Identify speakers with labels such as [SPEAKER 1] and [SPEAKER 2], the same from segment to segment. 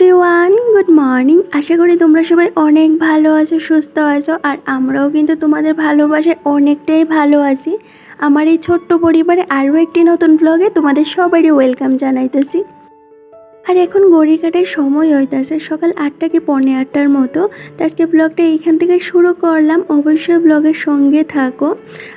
[SPEAKER 1] Everyone, good morning. আশা করি তোমরা সবাই অনেক ভালো আছো, সুস্থ আছো, আর আমরাও কিন্তু তোমাদের ভালোবাসায় অনেকটাই ভালো আছি। আমার এই ছোট্ট পরিবারে আরও একটি নতুন ব্লগে তোমাদের সবারই ওয়েলকাম জানাইতেছি। আর এখন গড়ি কাটার সময় হইতেছে। সকাল আটটা কি পৌনে আটটার মতো। তো আজকে ব্লগটা এইখান থেকে শুরু করলাম। অবশ্যই ব্লগের সঙ্গে থাকো।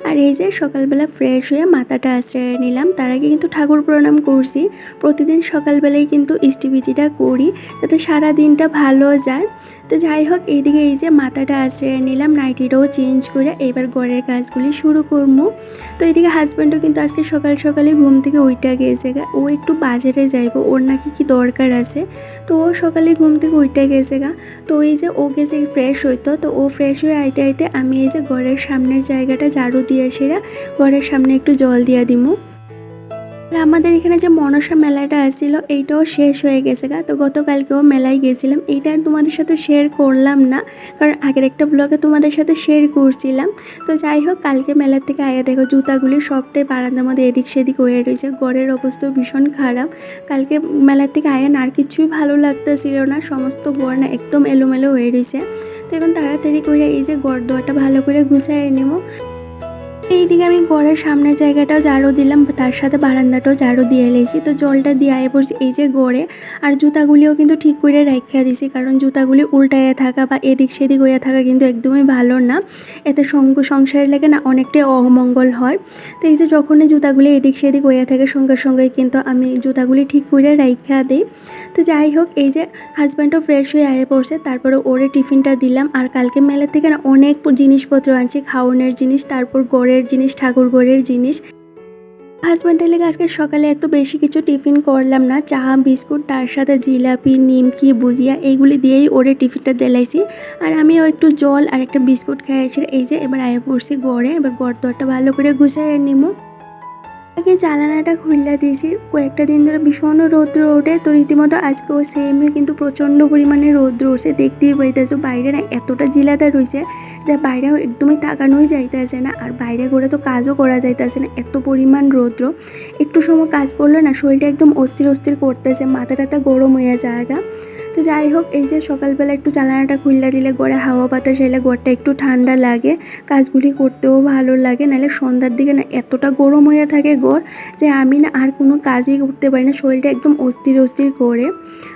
[SPEAKER 1] আর এই যে সকালবেলা ফ্রেশ হয়ে মাথাটা আশ্রয় নিলাম। তার আগে কিন্তু ঠাকুর প্রণাম করছি। প্রতিদিন সকালবেলায় কিন্তু ইস্টিভিটিটা করি। যাতে সারা দিনটা ভালো যায়। তো যাই হোক, এইদিকে এই যে মাথাটা আশ্রয় নিলাম, নাইটিটাও চেঞ্জ করে এবার ঘরের কাজগুলি শুরু করব। তো এইদিকে হাজব্যান্ডও কিন্তু আজকে সকাল সকালে ঘুম থেকে ওইটা গেছে গা। ও একটু বাজারে যাইবো, ওর নাকি কি দরকার আছে। তো ও সকালে ঘুম থেকে ওইটা গেছে গা। তো এই যে ও গেছে ফ্রেশ হইতো, তো ও ফ্রেশ হয়ে আইতে আইতে আমি এই যে ঘরের সামনের জায়গাটা ঝাড়ু দিয়ে সেরা, ঘরের সামনে একটু জল দিয়া দিমু। আর আমাদের এখানে যে মনসা মেলাটা আসছিল, এইটাও শেষ হয়ে গেছে গা। তো গতকালকেও মেলায় গেছিলাম। এইটা আর তোমাদের সাথে শেয়ার করলাম না, কারণ আগের একটা ব্লগে তোমাদের সাথে শেয়ার করছিলাম। তো যাই হোক, কালকে মেলার থেকে আয়া দেখো, জুতাগুলি সবটাই বারান্দার মধ্যে এদিক সেদিক হয়ে রয়েছে। ঘরের অবস্থা ভীষণ খারাপ। কালকে মেলার থেকে আয়া আর কিছুই ভালো লাগতেছিল না। সমস্ত ঘর না একদম এলোমেলো হয়ে রয়েছে। তো এখন তাড়াতাড়ি করে এই যে ঘর দোয়াটা ভালো করে গুছাই নেব। এইদিকে আমি ঘরের সামনের জায়গাটাও ঝাড়ু দিলাম, তার সাথে বারান্দাটাও ঝাড়ু দিয়ে এলেছি তো জলটা দিয়ে পড়ছি এই যে গড়ে আর জুতাগুলিও কিন্তু ঠিক করে রাখা দিছি, কারণ জুতাগুলি উল্টাইয়া থাকা বা এদিক সেদিক হইয়া থাকা কিন্তু একদমই ভালো না। এতে সংসারের লেগে না অনেকটাই অমঙ্গল হয়। তো এই যে যখনই জুতাগুলি এদিক সেদিক হইয়া থাকে, সঙ্গে সঙ্গে কিন্তু আমি জুতাগুলি ঠিক করে রাখা দিই। তো যাই হোক, এই যে হাজব্যান্ডও ফ্রেশ হয়ে আয়ে পড়ছে, তারপরে ওরে টিফিনটা দিলাম। আর কালকে মেলা থেকে না অনেক জিনিসপত্র আনছি, খাওয়ানোর জিনিস, তারপর গড়ের জিনিস, ঠাকুর গড়ের জিনিস। হাজব্যান্ডের লেগে আজকে সকালে এত বেশি কিছু টিফিন করলাম না, চা, বিস্কুট, তার সাথে জিলাপি, নিমকি বুজিয়া এইগুলি দিয়েই ওরে টিফিনটা দেলাইছি। আর আমিও একটু জল আর একটা বিস্কুট খাইছি এই যে এবার আয়ে পড়ছি গড়ে, এবার গড় দরটা ভালো করে গুছাই নিমো। আগে জ্বালানাটা খুললা দিয়েছি। কয়েকটা দিন ধরে ভীষণ রৌদ্র ওঠে, তো রীতিমতো আজকেও সেমই কিন্তু প্রচণ্ড পরিমাণে রৌদ্র উঠছে। দেখতেই পাইতেছো বাইরে না এতটা জিলাতা রয়েছে যা বাইরে একদমই তাকানোই যাইতেছে না। আর বাইরে করে তো কাজও করা যাইতেছে না, এত পরিমাণ রৌদ্র। একটু সময় কাজ করলে না শরীরটা একদম অস্থির অস্থির করতেছে মাথা টাথা গরম হয়ে জায়গা তো যাই হোক, এই যে সকালবেলা একটু চালানাটা খুললা দিলে গড়ে হাওয়া বাতাস এলে গড়টা একটু ঠান্ডা লাগে। কাজগুলি করতেও ভালো লাগে, নাহলে সন্ধ্যার দিকে না এতটা গরম হয়ে থাকে গড় যে আমি না আর কোনো কাজই করতে পারি না, শরীরটা একদম অস্থির অস্থির করে।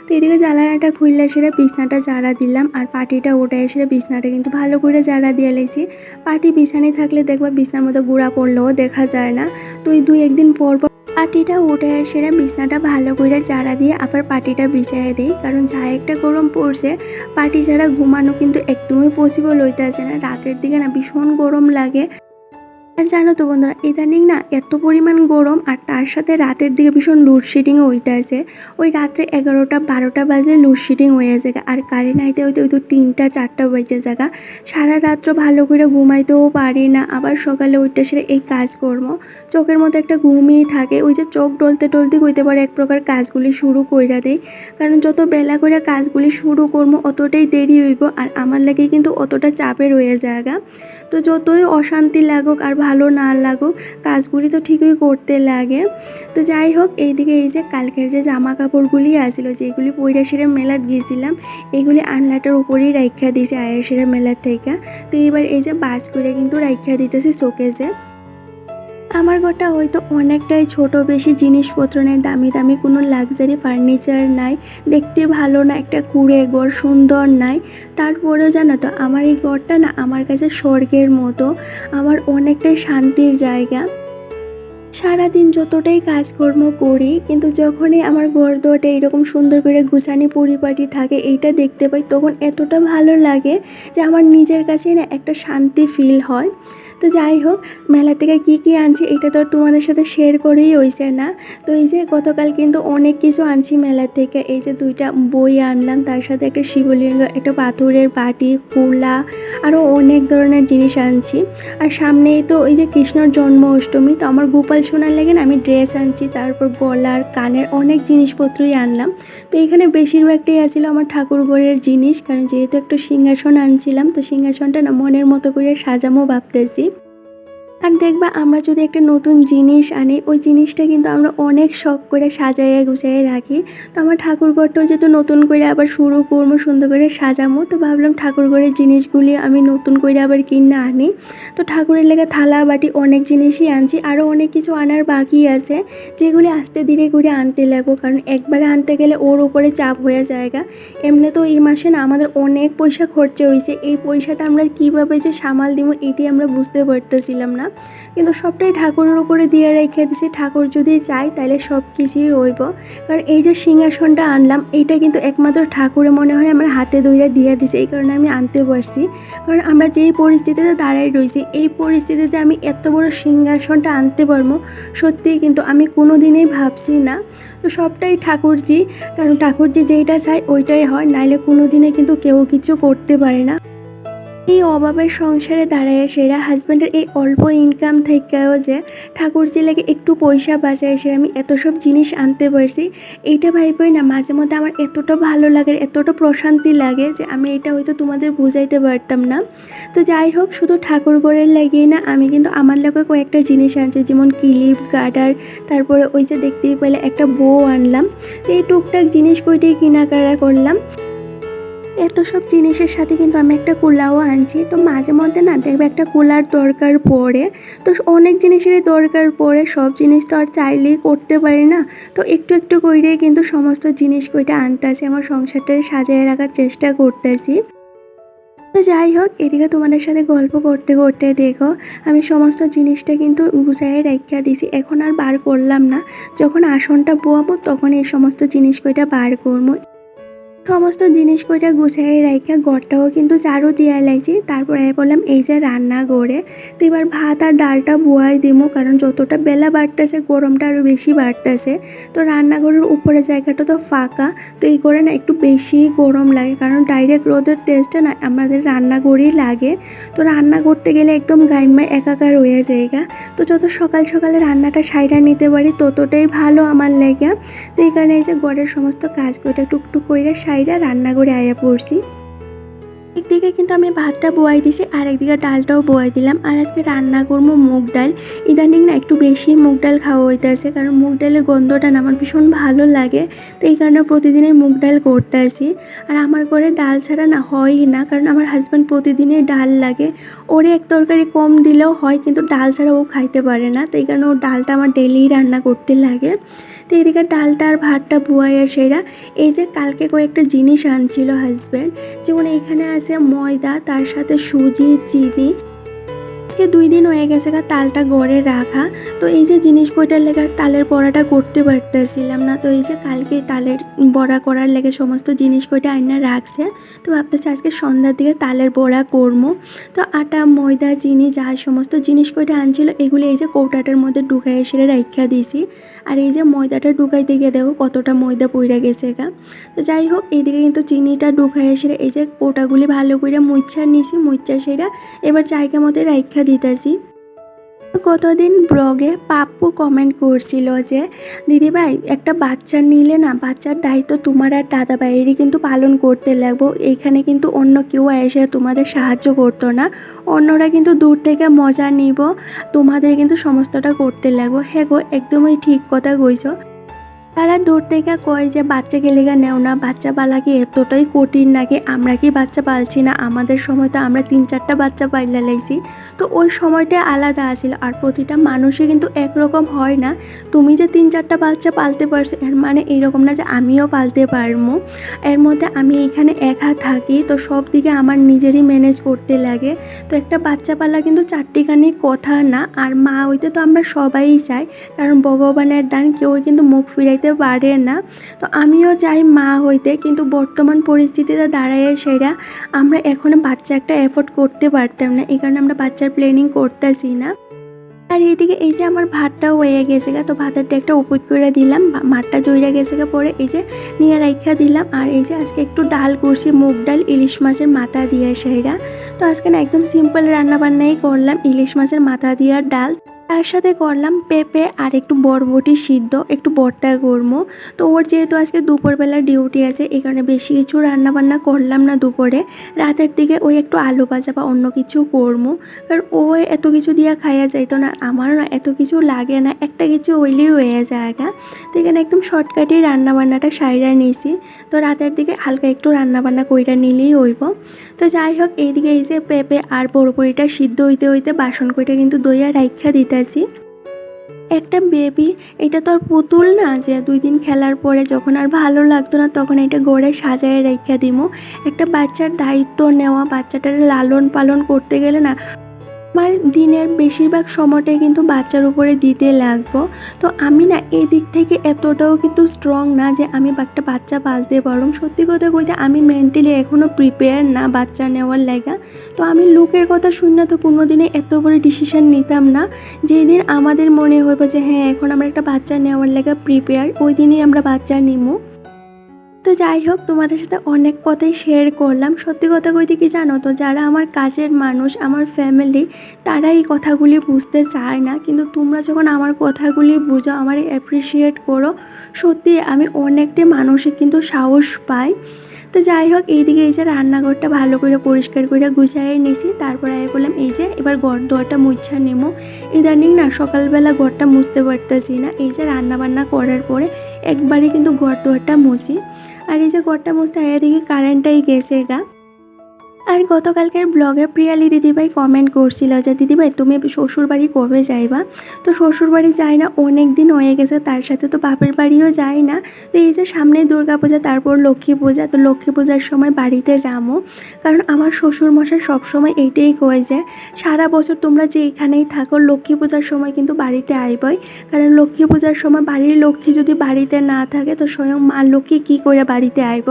[SPEAKER 1] তো এদিকে জ্বালানাটা খুললে সেটা বিছনাটা জারা দিলাম আর পাটিটা ওটা এসে বিছনাটা কিন্তু ভালো করে জারা দিয়ে লেছি। পাটি বিছানে থাকলে দেখবা বিছনার মতো গুঁড়া পড়লেও দেখা যায় না। তো এই দুই একদিন পর পর পাটিটা উঠে সেরা বিছনাটা ভালো করে চারা দিয়ে আবার পাটিটা বিছাই দিই। কারণ যা একটা গরম পড়ছে পাটি ছাড়া ঘুমানো কিন্তু একদমই পসিবল হইতেছে না। রাতের দিকে না ভীষণ গরম লাগে। আর জানো তো বন্ধুরা, ইদানিং না এত পরিমাণ গরম আর তার সাথে রাতের দিকে ভীষণ লোডশেডিংও হইতে আছে। ওই রাত্রে এগারোটা, বারোটা বাজলে লোডশেডিং হয়ে যায় আর কারেন্ট আইতে হইতে ওই তো তিনটা, চারটা বেজে জায়গা। সারা রাত্র ভালো করে ঘুমাইতেও পারি না। আবার সকালে উঠতে সেরে এই কাজ কাজকর্ম, চোখের মধ্যে একটা ঘুমিয়ে থাকে। ওই যে চোখ ডলতে টলতে হইতে পারে এক প্রকার কাজগুলি শুরু কইরা দেয় কারণ যত বেলা করে কাজগুলি শুরু করব অতটাই দেরি হইব। আর আমার লাগে কিন্তু অতটা চাপের হয়ে জায়গা। তো যতই অশান্তি লাগুক আর ভালো না লাগুক, কাজগুলি তো ঠিকই করতে লাগে। তো যাই হোক, এইদিকে এই যে কালকের যে জামা কাপড়গুলি আসিল, যেগুলি পৈরাশিরা মেলাত গিয়েছিলাম এগুলি আনলাটার উপরেই রাইখা দিয়েছে আয়ের সেরে মেলার থেকে। তো এবার এই যে বাস করে কিন্তু রাইখা দিতেছে শোকেজে। আমার ঘরটা হয়তো অনেকটাই ছোট, বেশি জিনিসপত্র নেই, দামি দামি কোনো লাক্সারি ফার্নিচার নাই, দেখতে ভালো না, একটা কুড়ে ঘর সুন্দর নাই। তারপরেও জানো তো, আমার এই ঘরটা না আমার কাছে স্বর্গের মতো, আমার অনেকটাই শান্তির জায়গা। সারাদিন যতটাই কাজকর্ম করি, কিন্তু যখনই আমার ঘর দোয়াটা এরকম সুন্দর করে গুছানি পরিপাটি থাকে, এইটা দেখতে পাই, তখন এতটা ভালো লাগে যে আমার নিজের কাছে না একটা শান্তি ফিল হয়। তো যাই হোক, মেলা থেকে কী কী আনছি এটা তো তোমাদের সাথে শেয়ার করেই হয়েছে না। তো এই যে গতকাল কিন্তু অনেক কিছু আনছি মেলা থেকে। এই যে দুইটা বই আনলাম, তার সাথে একটা শিবলিঙ্গ, একটা পাথরের বাটি, কুলা আরও অনেক ধরনের জিনিস আনছি। আর সামনেই তো ওই যে কৃষ্ণর জন্ম অষ্টমী তো আমার গোপাল সোনার লেগে না আমি ড্রেস আনছি, তারপর গলার, কানের অনেক জিনিসপত্রই আনলাম। তো এখানে বেশিরভাগটাই আছিল আমার ঠাকুর ঘরের জিনিস, কারণ যেহেতু একটা সিংহাসন আনছিলাম, তো সিংহাসনটা না মনের মতো করে সাজামো ভাবতেছি। আর দেখবা, আমরা যদি একটা নতুন জিনিস আনি, ওই জিনিসটা কিন্তু আমরা অনেক শখ করে সাজাইয়া গুছাইয়ে রাখি। তো আমার ঠাকুরঘরটাও যেহেতু নতুন করে আবার শুরু করব, সুন্দর করে সাজামো, তো ভাবলাম ঠাকুরঘরের জিনিসগুলি আমি নতুন করে আবার কিনে আনি। তো ঠাকুরের লেগে থালা, বাটি অনেক জিনিসই আনছি আরও অনেক কিছু আনার বাকি আছে, যেগুলি আস্তে ধীরে করে আনতে লাগবো, কারণ একবারে আনতে গেলে ওর উপরে চাপ হয়ে জায়গা এমনি তো এই মাসে না আমাদের অনেক পয়সা খরচা হয়েছে এই পয়সাটা আমরা কীভাবে যে সামাল দিব, এটি আমরা বুঝতে পারতেছিলাম না। কিন্তু সবটাই ঠাকুরের উপরে দিয়ে রেখে দিছি ঠাকুর যদি চাই তাহলে সব কিছুই হইব। কারণ এই যে সিংহাসনটা আনলাম, এইটা কিন্তু একমাত্র ঠাকুরে মনে হয় আমার হাতে ধরে দিয়ে দিছে। এই কারণে আমি আনতে পারছি। কারণ আমরা যেই পরিস্থিতিতে দাঁড়াই রয়েছি এই পরিস্থিতিতে যে আমি এত বড় সিংহাসনটা আনতে পারব সত্যিই কিন্তু আমি কোনো দিনেই ভাবছি না। তো সবটাই ঠাকুরজি, কারণ ঠাকুরজি যেইটা চায় ওইটাই হয়, নাইলে কোনো দিনে কিন্তু কেউ কিছু করতে পারে না। এই অভাবের সংসারে দাঁড়ায় সেরা হাজব্যান্ডের এই অল্প ইনকাম থেকেও যে ঠাকুরজি লাগে একটু পয়সা বাঁচায়, সে আমি এত সব জিনিস আনতে পারছি, এইটা ভাইবই না, মাঝে মধ্যে আমার এতটা ভালো লাগে, এতটা প্রশান্তি লাগে যে আমি এটা হয়তো তোমাদের বুঝাইতে পারতাম না। তো যাই হোক, শুধু ঠাকুর ঘরের লাগিয়ে না, আমি কিন্তু আমার লাগে কয়েকটা জিনিস আনছি, যেমন ক্লিপ গার্ডার তারপরে ওই যে দেখতেই পেলে একটা বউ আনলাম। তো এই টুকটাক জিনিস কইটাই কেনাকাটা করলাম। এত সব জিনিসের সাথে কিন্তু আমি একটা কুলাও আনছি। তো মাঝে মধ্যে না দেখবে একটা কুলার দরকার পড়ে। তো অনেক জিনিসেরই দরকার পড়ে। সব জিনিস তো আর চাইলেই করতে পারি না। তো একটু একটু করে কিন্তু সমস্ত জিনিস কইটা আনতেছি, আমার সংসারটা সাজিয়ে রাখার চেষ্টা করতেছি। তো যাই হোক, এদিকে তোমাদের সাথে গল্প করতে করতে দেখো, আমি সমস্ত জিনিসটা কিন্তু গুছাইয়ে রেখা দিছি। এখন আর বার করলাম না। যখন আসনটা বোয়াবো, তখন এই সমস্ত জিনিস কইটা বার করব। সমস্ত জিনিস কইটা গুছাই রাইখা, ঘরটাও কিন্তু চারু দিয়ে লাইছি। তারপরে বললাম, এই যে রান্না করে তো এবার ভাত আর ডালটা বুয়াই দিমো, কারণ যতটা বেলা বাড়তেছে, গরমটা আরও বেশি বাড়তেছে। তো রান্নাঘরের উপরে জায়গাটা তো ফাঁকা, তো এই করে না একটু বেশি গরম লাগে, কারণ ডাইরেক্ট রোদের তেজটা না আমাদের রান্নাঘরেই লাগে। তো রান্না করতে গেলে একদম গাইমায় একাকার হয়ে জায়গা তো যত সকাল সকালে রান্নাটা সাইডা নিতে পারি, ততটাই ভালো আমার লেগে। তো এই কারণে এই যে ঘরের সমস্ত কাজ কইটা টুকটুক করে সাইডা রান্না করে আয়া পড়ছি। একদিকে কিন্তু আমি ভাতটা বোয়াই দিছি আর একদিকে ডালটাও বোয়াই দিলাম। আর আজকে রান্না করব মুগ ডাল। ইদানিং না একটু বেশি মুগ ডাল খাওয়া হইতেছে, কারণ মুগ ডালের গন্ধটা না আমার ভীষণ ভালো লাগে। তো এই কারণে প্রতিদিনই মুগ ডাল করতে আসি আর আমার ঘরে ডাল ছাড়া না হয়ই না, কারণ আমার হাজব্যান্ড প্রতিদিনই ডাল লাগে। ওরে এক তরকারি কম দিলেও হয়, কিন্তু ডাল ছাড়া ও খাইতে পারে না। তো এই কারণে ও ডালটা আমার ডেলি রান্না করতে লাগে। তো এদিকে ডালটা আর ভাতটা বুয়াইয়া সেরা। এই যে কালকে কয়েকটা জিনিস আনছিল হাজব্যান্ড যেমন এখানে আছে ময়দা, তার সাথে সুজি, চিনি। আজকে দুই দিন হয়ে গেছে গা তালটা গড়ে রাখা। তো এই যে জিনিস বইটার লেগে তালের বড়াটা করতে পারতেছিলাম না। তো এই যে কালকে তালের বড়া করার লেগে সমস্ত জিনিস কইটা আইনা রাখছে। তো ভাবতেছি আজকে সন্ধ্যার দিকে তালের বড়া করব তো আটা, ময়দা, চিনি, যা সমস্ত জিনিস কইটা আনছিল, এগুলো এই যে কৌটাটার মধ্যে ঢুকাই এসে রাইখা দিয়েছি আর এই যে ময়দাটা ঢুকাইতে গিয়ে দেখো কতটা ময়দা পইরা গেছে গা। তো যাই হোক, এইদিকে কিন্তু চিনিটা ঢুকাই এসে এই যে কোটাগুলি ভালো করে মুচ্ছা নিছি মুচ্ছা সেরা এবার জায়গা মতো রাইখা দিতেছি। কতদিন ব্লগে পাপ্পু কমেন্ট করছিল যে দিদিভাই একটা বাচ্চা নিলে না, বাচ্চার দায়িত্ব তোমার আর দাদা ভাইয়েরই কিন্তু পালন করতে লাগবো। এইখানে কিন্তু অন্য কেউ এসে তোমাদের সাহায্য করতো না। অন্যরা কিন্তু দূর থেকে মজা নিব। তোমাদের কিন্তু সমস্তটা করতে লাগবো। হ্যাঁ গো, একদমই ঠিক কথা কইছো। তারা দূর থেকে কয় যে, বাচ্চা গেলেগা নেও না, বাচ্চা পালা কি এতটাই কঠিন নাকি? আমরা কি বাচ্চা পালছি না? আমাদের সময় তো আমরা তিন চারটা বাচ্চা পাইলা লাইছি। তো ওই সময়টা আলাদা আছিল আর প্রতিটা মানুষই কিন্তু একরকম হয় না। তুমি যে তিন চারটা বাচ্চা পালতে পারছ, এর মানে এরকম না যে আমিও পালতে পারব এর মধ্যে আমি এখানে একা থাকি, তো সব দিকে আমার নিজেরই ম্যানেজ করতে লাগে। তো একটা বাচ্চা পালা কিন্তু চারটিখানি কথা না, আর মা হইতে তো আমরা সবাই চাই। কারণ ভগবানের দান, কেউই কিন্তু মুখ ফিরাইতে পারে না। তো আমিও চাই মা হইতে, কিন্তু বর্তমান পরিস্থিতিতে দাঁড়ায় সেটা আমরা এখনও বাচ্চা একটা এফোর্ড করতে পারতাম না, এই কারণে আমরা বাচ্চার প্ল্যানিং করতেছি না। আর এইদিকে এই যে আমার ভাতটাও হয়ে গেছে গা, তো ভাতেরটা একটা উপর করে দিলাম মাঠটা জইরা গেছে গা পরে এই যে নিয়ে রাইখা দিলাম, আর এই যে আজকে একটু ডাল করছি, মুগ ডাল, ইলিশ মাছের মাথা দিয়ে সেইরা তো আজকে না একদম সিম্পল রান্না বান্নাই করলাম, ইলিশ মাছের মাথা দিয়ে ডাল। তার সাথে করলাম পেঁপে আর একটু বরবটি সিদ্ধ, একটু বর্তা করব তো ওর যেহেতু আজকে দুপুরবেলা ডিউটি আছে এই কারণে বেশি কিছু রান্নাবান্না করলাম না দুপুরে। রাতের দিকে ওই একটু আলু ভাজা বা অন্য কিছু করব কারণ ও এত কিছু দিয়া খাইয়া যাইতো না, আমারও না এত কিছু লাগে না, একটা কিছু হইলেই হয়ে জায়গা তো এখানে একদম শর্টকাটেই রান্নাবান্নাটা সাইরা নিয়েছি তো রাতের দিকে হালকা একটু রান্না বান্না কইরা নিলেই হইব। তো যাই হোক, এইদিকে এই যে পেঁপে আর বড়বড়িটা সিদ্ধ হইতে হইতে বাসন কইটা কিন্তু দইয়া রাইখা দিতেছি একটা বেবি এটা তো আর পুতুল না যে দুই দিন খেলার পরে যখন আর ভালো লাগতো না তখন এটা গড়ে সাজায় রেখে দিমো। একটা বাচ্চার দায়িত্ব নেওয়া, বাচ্চাটার লালন পালন করতে গেলে না আমার দিনের বেশিরভাগ সময়টাই কিন্তু বাচ্চার উপরে দিতে লাগবো। তো আমি না এই দিক থেকে এতটাও কিন্তু স্ট্রং না যে আমি একটা বাচ্চা পালতে পারব সত্যি কথা কইতে আমি মেন্টালি এখনও প্রিপেয়ার না বাচ্চা নেওয়ার লাগা। তো আমি লোকের কথা শুনে তো কোনো দিনে এত বড় ডিসিশন নিতাম না। যেই দিন আমাদের মনে হইব যে হ্যাঁ এখন আমরা একটা বাচ্চা নেওয়ার লাগা প্রিপেয়ার ওই দিনই আমরা বাচ্চা নিমু। তো যাই হোক, তোমাদের সাথে অনেক কথাই শেয়ার করলাম। সত্যি কথা কইতে কি জানো তো, যারা আমার কাজের মানুষ, আমার ফ্যামিলি তারা এই কথাগুলি বুঝতে চায় না। কিন্তু তোমরা যখন আমার কথাগুলি বুঝো, আমার অ্যাপ্রিসিয়েট করো, সত্যি আমি অনেকটাই মানসিক কিন্তু সাহস পাই। তো যাই হোক, এইদিকে এই যে রান্নাঘরটা ভালো করে পরিষ্কার করে গুছিয়ে নিছি। তারপরে আমি বললাম, এই যে, এবার ঘর দোয়ারটা মুছা নেব ইদানিং না সকালবেলা ঘরটা মুছতে পারতেছি না। এই যে রান্না বান্না করার পরে একবারই কিন্তু ঘর দোয়ারটা মুছি। আর এই যে ঘরটা মুছতে আয়া দেখি কারেন্টটাই গেছে গা। আর গতকালকের ব্লগে প্রিয়ালি দিদিভাই কমেন্ট করছিল যে, দিদিভাই, তুমি শ্বশুর বাড়ি কবে যাইবা? তো শ্বশুর বাড়ি যাই না অনেক দিন হয়ে গেছে, তার সাথে তো বাপের বাড়িও যাই না। তো এই যে সামনে দুর্গা পূজা, তারপর লক্ষ্মী পূজা, তো লক্ষ্মী পূজার সময় বাড়িতে যাব। কারণ আমার শ্বশুর মশাই সবসময় এইটাই কয় যে, সারা বছর তোমরা যে এখানেই থাকো, লক্ষ্মী পূজার সময় কিন্তু বাড়িতে আইবই। কারণ লক্ষ্মী পূজার সময় বাড়ির লক্ষ্মী যদি বাড়িতে না থাকে, তো স্বয়ং মা লক্ষ্মী কী করে বাড়িতে আইব?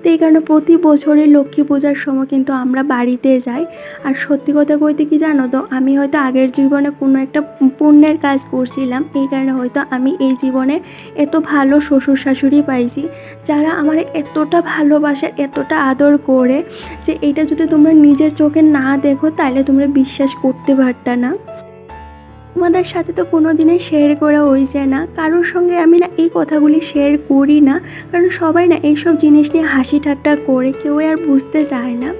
[SPEAKER 1] তো এই কারণে প্রতি বছরই লক্ষ্মী পূজার সময় কিন্তু আমরা বাড়িতে যাই। আর সত্যি কথা কইতে কি জানো তো, আমি হয়তো আগের জীবনে কোনো একটা পুণ্যের কাজ করছিলাম, এই কারণে হয়তো আমি এই জীবনে এত ভালো শ্বশুর শাশুড়ি পাইছি, যারা আমার এতটা ভালোবাসে, এতটা আদর করে যে এটা যদি তোমরা নিজের চোখে না দেখো, তাহলে তোমরা বিশ্বাস করতে পারতা না। তোমাদের সাথে তো কোনো দিনই শেয়ার করা হয়েছে না, কারোর সঙ্গে আমি না এই কথাগুলি শেয়ার করি না, কারণ সবাই না এইসব জিনিস নিয়ে হাসি ঠাট্টা করে কেউ আর বুঝতে চায় না।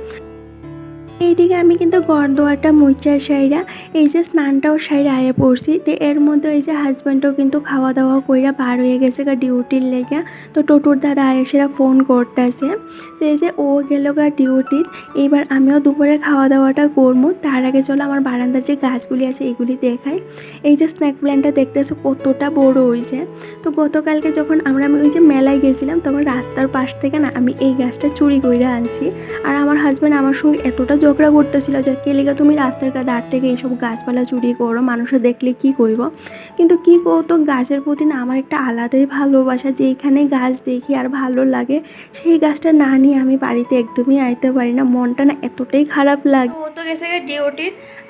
[SPEAKER 1] এইদিকে আমি কিন্তু ঘর দোয়ারটা মুচা সাইরা, এই যে স্নানটাও সাইরা আয়ে পড়ছি। তো এর মধ্যে এই যে হাজব্যান্ডও কিন্তু খাওয়া দাওয়া কইরা বার হয়ে গেছে গা ডিউটির লেগে। তো টোটোর দাদা আয়েসেরা ফোন করতেছে। তো এই যে ও গেল গা ডিউটির এইবার আমিও দুপুরে খাওয়া দাওয়াটা করব তার আগে চলো আমার বারান্দার যে গাছগুলি আছে এগুলি দেখাই। এই যে স্ন্যাক প্ল্যানটা দেখতেছো কতটা বড় হয়েছে তো গতকালকে যখন আমরা আমি ওই যে মেলায় গেছিলাম, তখন রাস্তার পাশ থেকে না আমি এই গাছটা চুরি করে আনছি। আর আমার হাজব্যান্ড আমার সঙ্গে এতটা ঝগড়া করতেছিল যে কেলিকা তুমি রাস্তার ধার থেকে এইসব গাছপালা চুরি করো মানুষে দেখলে কি করব কিন্তু কি করতো গাছের প্রতি না আমার একটা আলাদাই ভালোবাসা যেইখানে গাছ দেখি আর ভালো লাগে, সেই গাছটা না নিয়ে আমি বাড়িতে একদমই আইতে পারি না, মনটা না এতটাই খারাপ লাগে। ও তো গেছে ডিউটি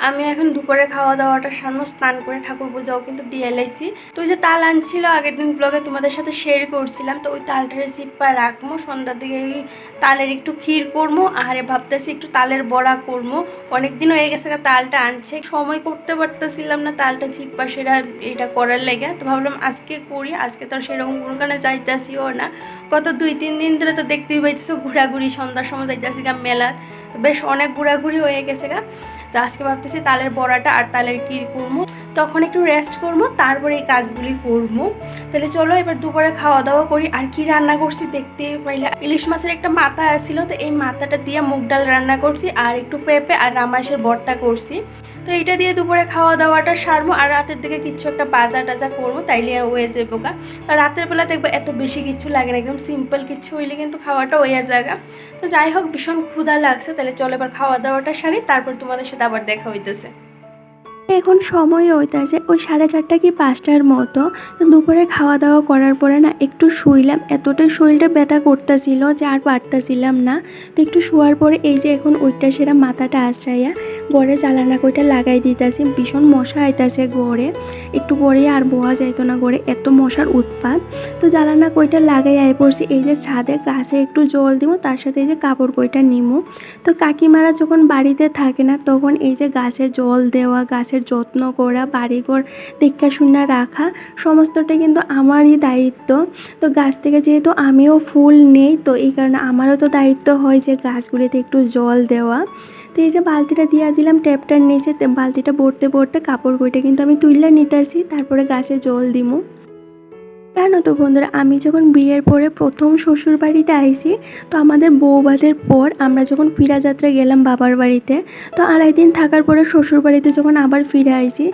[SPEAKER 1] আমি এখন দুপুরে খাওয়া দাওয়াটা সামনে স্নান করে ঠাকুর পূজাও কিন্তু দিয়ে লাইছি তো যে তাল আনছিল, আগের দিন ব্লগে তোমাদের সাথে শেয়ার করছিলাম, তো ওই তালটার চিপ্পা রাখব সন্ধ্যার দিকে ওই তালের একটু ক্ষীর করব আর ভাবতেছি একটু তালের বড়া করব অনেক দিন হয়ে গেছে তালটা আনছে, সময় করতে পারতেছিলাম না তালটা চিপ্পা সেটা এটা করার লেগে, তো ভাবলাম আজকে করি, আজকে তো সেরকম কোনোখানে যাইতেছিও না। গত দুই, তিন দিন ধরে তো দেখতেই পাইতেছো ঘোরাঘুরি, সন্ধ্যার সময় যাইতেছি গা মেলার। তো বেশ অনেক ঘোরাঘুরি হয়ে গেছে গা। তো আজকে ভাবতেছি তালের বড়াটা আর তালের কির করব তখন একটু রেস্ট করব তারপরে এই কাজগুলি করব তাহলে চলো এবার দুপুরে খাওয়া দাওয়া করি। আর কি রান্না করছি দেখতে পাইলে, ইলিশ মাছের একটা মাথা আসছিল তো এই মাথাটা দিয়ে মুগ ডাল রান্না করছি, আর একটু পেঁপে আর রামাইশের ভর্তা করছি। তো এটা দিয়ে দুপুরে খাওয়া দাওয়াটা সারবো, আর রাতের দিকে কিছু একটা বাজার টাজা করব তাইলে হয়ে যাব গা আর রাতের বেলা দেখব এত বেশি কিছু লাগে না, একদম সিম্পল কিছু হইলে কিন্তু খাওয়াটা হয়ে জায়গা। তো যাই হোক, ভীষণ ক্ষুধা লাগছে, তাহলে চলো এবার খাওয়া দাওয়াটা সারি, তারপর তোমাদের সাথে আবার দেখা হইতেছে। এখন সময় হইতেছে ওই সাড়ে চারটা কি পাঁচটার মতো। দুপুরে খাওয়া দাওয়া করার পরে না একটু শুইলাম। এতটাই শরীরটা ব্যথা করতেছিল যে আর পারতেছিলাম না। তো একটু শোয়ার পরে এই যে এখন ওইটা সেরা মাথাটা আশ্রাইয়া গড়ে জ্বালানা কইটা লাগাই দিতেছি। ভীষণ মশা আইতাছে গড়ে একটু পরে আর বোয়া যাইতো না গড়ে এত মশার উৎপাত। তো জ্বালানা কইটা লাগাই আই পড়ছি। এই যে ছাদে গাছে একটু জল দিব, তার সাথে এই যে কাপড় কইটা নিমু। তো কাকিমারা যখন বাড়িতে থাকে না, তখন এই যে গাছের জল দেওয়া, গাছের গাছের যত্ন করা, বাড়িঘর দেখাশোনা রাখা সমস্তটাই কিন্তু আমারই দায়িত্ব। তো গাছ থেকে যেহেতু আমিও ফুল নেই, তো এই কারণে আমারও তো দায়িত্ব হয় যে গাছগুলিতে একটু জল দেওয়া। তো এই যে বালতিটা দিয়ে দিলাম, ট্যাপটার নিচে, বালতিটা ভরতে ভরতে কাপড় বইটা কিন্তু আমি তুললে নিতে আসি, তারপরে গাছে জল দিমু। জানো তো বন্ধুরা, আমি যখন বিয়ের পরে প্রথম শ্বশুর বাড়িতে আইছি, তো আমাদের বৌবাদের পর আমরা যখন ফিরা যাত্রা গেলাম বাবার বাড়িতে, তো আড়াই দিন থাকার পরে শ্বশুর বাড়িতে যখন আবার ফিরে আইছি,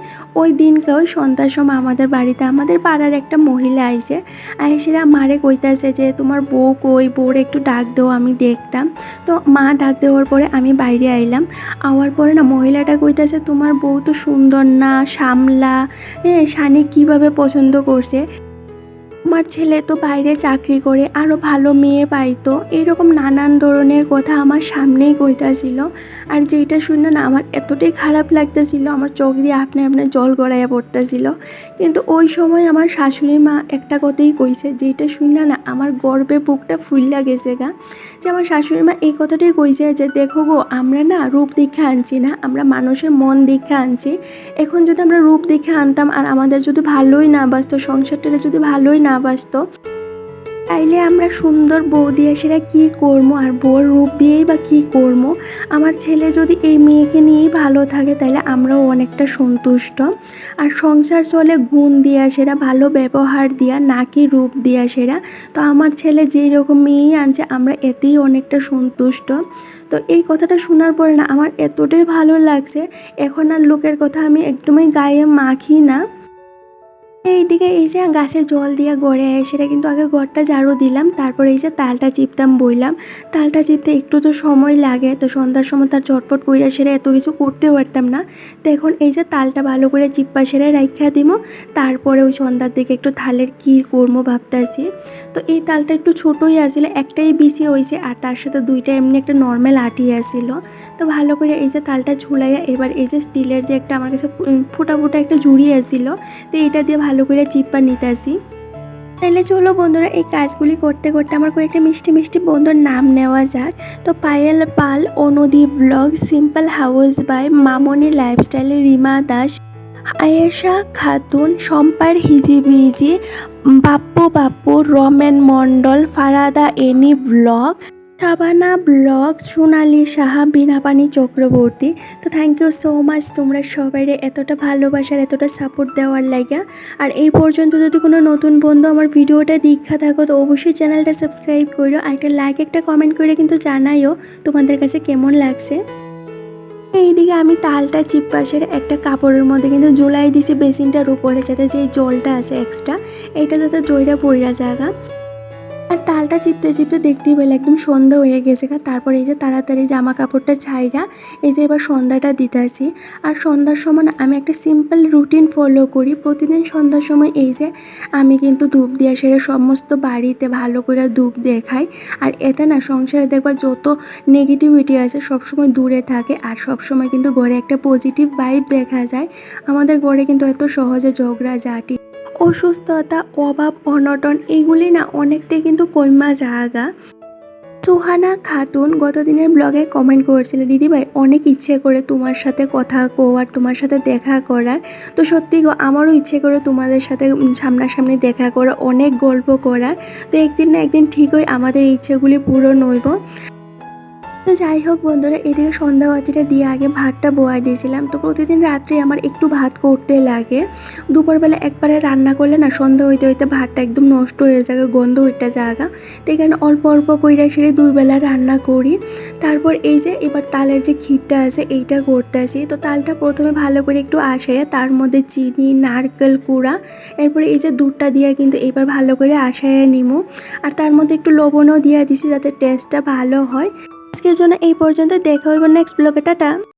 [SPEAKER 1] ওই দিনকেও সন্ধ্যার সময় আমাদের বাড়িতে, আমাদের পাড়ার একটা মহিলা আইছে, আইসিরা মারে কইতাছে যে, তোমার বউ কই? বউর একটু ডাক দেও, আমি দেখতাম। তো মা ডাক দেওয়ার পরে আমি বাইরে আইলাম। আওয়ার পরে না মহিলাটা কইতাছে, তোমার বউ তো সুন্দর না সামলা হ্যাঁ শানি কীভাবে পছন্দ করছে? আমার ছেলে তো বাইরে চাকরি করে আরও ভালো মেয়ে পাইতো। এরকম নানান ধরনের কথা আমার সামনেই কইতাছিল। আর যেটা শুনে না আমার এতটাই খারাপ লাগতেছিল, আমার চোখ দিয়ে আপনি আপনি জল গড়াইয়া পড়তেছিল। কিন্তু ওই সময় আমার শাশুড়ি মা একটা কথাই কইছে যেটা শুনে না আমার গর্বে বুকটা ফুললা গেছে গা। যে আমার শাশুড়ি মা এই কথাটাই কইছে যে, দেখো গো, আমরা না রূপ দীক্ষা আনছি না, আমরা মানুষের মন দীক্ষা আনছি। এখন যদি আমরা রূপ দেখে আনতাম আর আমাদের যদি ভালোই না বাসতো সংসারটা যদি ভালোই না বাসতো তাইলে আমরা সুন্দর বউ দিয়ে সেটা কী করব আর বউর রূপ দিয়েই বা কী করব আমার ছেলে যদি এই মেয়েকে নিয়েই ভালো থাকে তাহলে আমরাও অনেকটা সন্তুষ্ট। আর সংসার চলে গুণ দিয়া সেটা ভালো ব্যবহার দিয়া, নাকি রূপ দিয়া সেটা তো আমার ছেলে যেই রকম মেয়েই আনছে, আমরা এতেই অনেকটা সন্তুষ্ট। তো এই কথাটা শোনার পরে না, আমার এতটাই ভালো লাগছে। এখন আর লোকের কথা আমি একদমই গায়ে মাখি না। এইদিকে এই যে গাছে জল দিয়ে গড়ে সেটা কিন্তু আগে ঘরটা ঝাড়ু দিলাম, তারপরে এই যে তালটা চিপতাম, বইলাম। তালটা চিপতে একটু তো সময় লাগে, তো সন্ধ্যার সময় তার চটপট কইরা সেরে এত কিছু করতে পারতাম না। তো এখন এই যে তালটা ভালো করে চিপ্পা সেরে রাইখা দিব, তারপরে ওই সন্ধ্যার দিকে একটু থালের কী করব ভাবতাছি। তো এই তালটা একটু ছোটোই আসলে একটাই বিচি হয়েছে আর তার সাথে দুইটা এমনি একটা নর্মাল আটি আসছিল তো ভালো করে এই যে তালটা ঝুলাইয়া, এবার এই যে স্টিলের যে একটা আমার কাছে ফুটা ফুটা একটা জুড়ি আসছিল তো এটা দিয়ে ভালো করে চিপ্পা নিতে আসি। তাহলে চলো বন্ধুরা, এই কাজগুলি করতে করতে আমার কয়েকটা মিষ্টি মিষ্টি বন্ধুর নাম নেওয়া যাক। তো Payel Pal Anudi blog, simple house by, Mamoni লাইফস্টাইলে, রিমা দাস, আয়েশা খাতুন সম্পার হিজিবিজি, বাপ্পু বাপ্পু, রমেন মণ্ডল, ফারাদা any blog Sabana blog, Sonali Saha Binapani Chakraborty. তো থ্যাংক ইউ সো মাচ তোমরা সবাই এতটা ভালোবাসার, এতটা সাপোর্ট দেওয়ার লাগা আর এই পর্যন্ত যদি কোনো নতুন বন্ধু আমার ভিডিওটা দীক্ষা থাকো, তো অবশ্যই চ্যানেলটা সাবস্ক্রাইব করো আর একটা লাইক একটা কমেন্ট করে কিন্তু জানাইও তোমাদের কাছে কেমন লাগছে। এইদিকে আমি তালটা চিপ পাশের একটা কাপড়ের মধ্যে কিন্তু জোলাই দিছি বেসিনটার উপরে, যাতে যে জলটা আছে এক্সট্রা এইটা যাতে জয়টা পইরা জায়গা। আর তালটা চিপতে চিপতে দেখতেই পেলে একদম সন্ধ্যা হয়ে গেছে। তারপর এই যে তাড়াতাড়ি জামা কাপড়টা ছাইরা এই যে এবার সন্ধ্যাটা দিতেছি আর সন্ধ্যার সময় আমি একটা সিম্পল রুটিন ফলো করি। প্রতিদিন সন্ধ্যার সময় এই যে আমি কিন্তু ধূপ দিয়ে সেরে সমস্ত বাড়িতে ভালো করে ধূপ দেখাই। আর এতে না সংসারে দেখবা যত নেগেটিভিটি আছে সবসময় দূরে থাকে আর সবসময় কিন্তু ঘরে একটা পজিটিভ ভাইব দেখা যায়। আমাদের ঘরে কিন্তু এত সহজে ঝগড়া, ঝাঁটি অসুস্থতা, অভাব, অনটন এইগুলি না অনেকটাই কিন্তু কইমা জায়গা সুহানা খাতুন গতদিনের ব্লগে কমেন্ট করেছিল দিদি ভাই অনেক ইচ্ছে করে তোমার সাথে কথা কোয়ার তোমার সাথে দেখা করার। তো সত্যি আমারও ইচ্ছে করে তোমাদের সাথে সামনাসামনি দেখা করা, অনেক গল্প করার। তো একদিন না একদিন ঠিকই আমাদের ইচ্ছেগুলি পূরণ হইব। তো যাই হোক বন্ধুরা, এদিকে সন্ধ্যাবাতিটা দিয়ে আগে ভাতটা বোয়াই দিয়েছিলাম। তো প্রতিদিন রাত্রে আমার একটু ভাত করতে লাগে। দুপুরবেলা একবারে রান্না করলে না, সন্ধ্যা হইতে হইতে ভাতটা একদম নষ্ট হয়ে যায়, গন্ধ ওইটা জায়গা। তো এখানে অল্প অল্প কইরা সেরে দুই বেলা রান্না করি। তারপর এই যে এবার তালের যে ক্ষীরটা আছে, এইটা করতে আসি। তো তালটা প্রথমে ভালো করে একটু আসে তার মধ্যে চিনি, নারকেল কুড়া, এরপরে এই যে দুধটা দিয়ে কিন্তু এবার ভালো করে আশায় নিমু। আর তার মধ্যে একটু লবণও দিয়ে দিছি যাতে টেস্টটা ভালো হয়। আজকের জন্য এই পর্যন্ত। দেখা হইব নেক্সট ব্লগে টাটা।